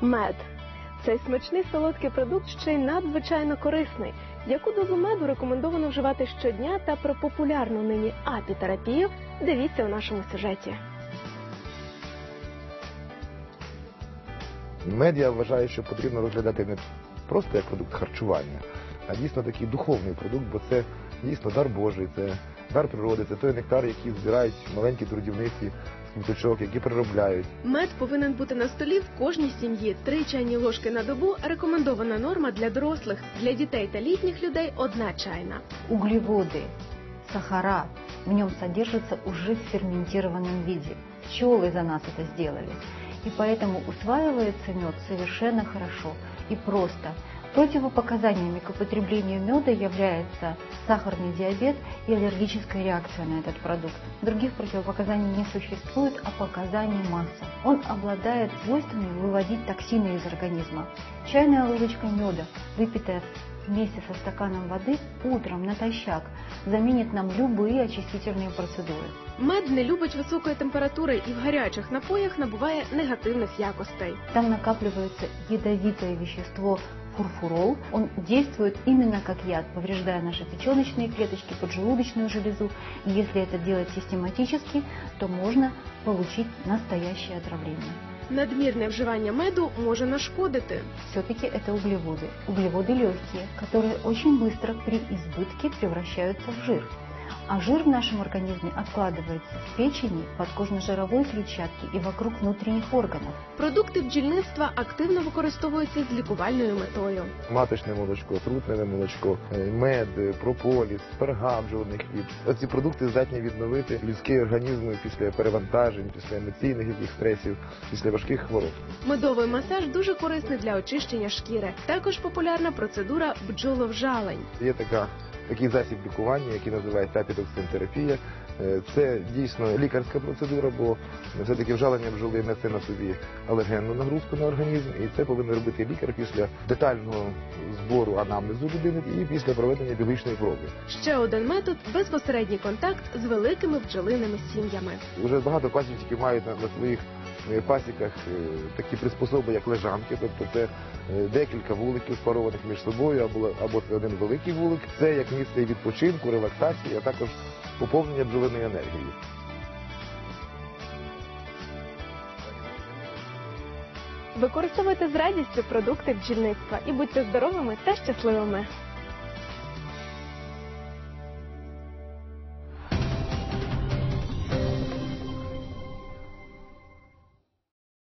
Мед. Цей смачний солодкий продукт ще й надзвичайно корисний. Яку дозу меду рекомендовано вживати щодня та про популярну нині апітерапію дивіться у нашому сюжеті. Медіа вважає, що потрібно розглядати не просто як продукт харчування, а дійсно такий духовний продукт, бо це дійсно дар Божий, це дар природи, це той нектар, який збирають маленькі трудівниці з квіточок, які переробляють. Мед повинен бути на столі в кожній сім'ї. Три чайні ложки на добу рекомендована норма для дорослих. Для дітей та літніх людей одна чайна. углеводы, сахара в нем содержатся уже в ферментированном виде. Пчелы за нас это сделали. И поэтому усваивается мед совершенно хорошо и просто. Противопоказаниями к употреблению меда является сахарный диабет и аллергическая реакция на этот продукт. Других противопоказаний не существует, а показаний масса. Он обладает свойствами выводить токсины из организма. Чайная ложечка меда, выпитая вместе со стаканом воды утром натощак, заменит нам любые очистительные процедуры. Мед не любить високої температури і в гарячих напоях набуває негативних якостей. Там накапливается ядовитое вещество фурфурол. Он действует именно как яд, повреждая наши печеночные клеточки, поджелудочную железу. И если это делать систематически, то можно получить настоящее отравление. Надмірне вживання меду може нашкодити. Все-таки это углеводы. Углеводы легкие, которые очень быстро при избытке превращаются в жир. А жир в нашем организме откладывается в печени, подкожно-жировой клетчатке и вокруг внутренних органов. Продукти бджільництва активно використовуються з лікувальною метою. Маточне молочко, трутневе молочко, е, мед, е, прополіс, пергам, жодних хліб. Оці продукти здатні відновити людський організм після перевантажень, після емоційних яких стресів, після важких хвороб. Медовий масаж дуже корисний для очищення шкіри. Також популярна процедура бджоловжалень. Є така такий засіб лікування, який називається апітоксинтерапія. Е, Це дійсно лікарська процедура, бо все-таки вжалення бджоли несе на собі алергенну нагрузку на організм, і це повинен робити лікар після детального збору анамнезу людини і після проведення біологічної проби. Ще один метод безпосередній контакт з великими бджолиними сім'ями. Уже багато пасічників мають на, на своїх пасіках е, такі приспособи, як лежанки, тобто це е, декілька вуликів спарованих між собою, або, це один великий вулик. Це як місце відпочинку, релаксації, а також поповнення бджолиної енергії. Використовуйте з радістю продукти бджільництва і будьте здоровими та щасливими.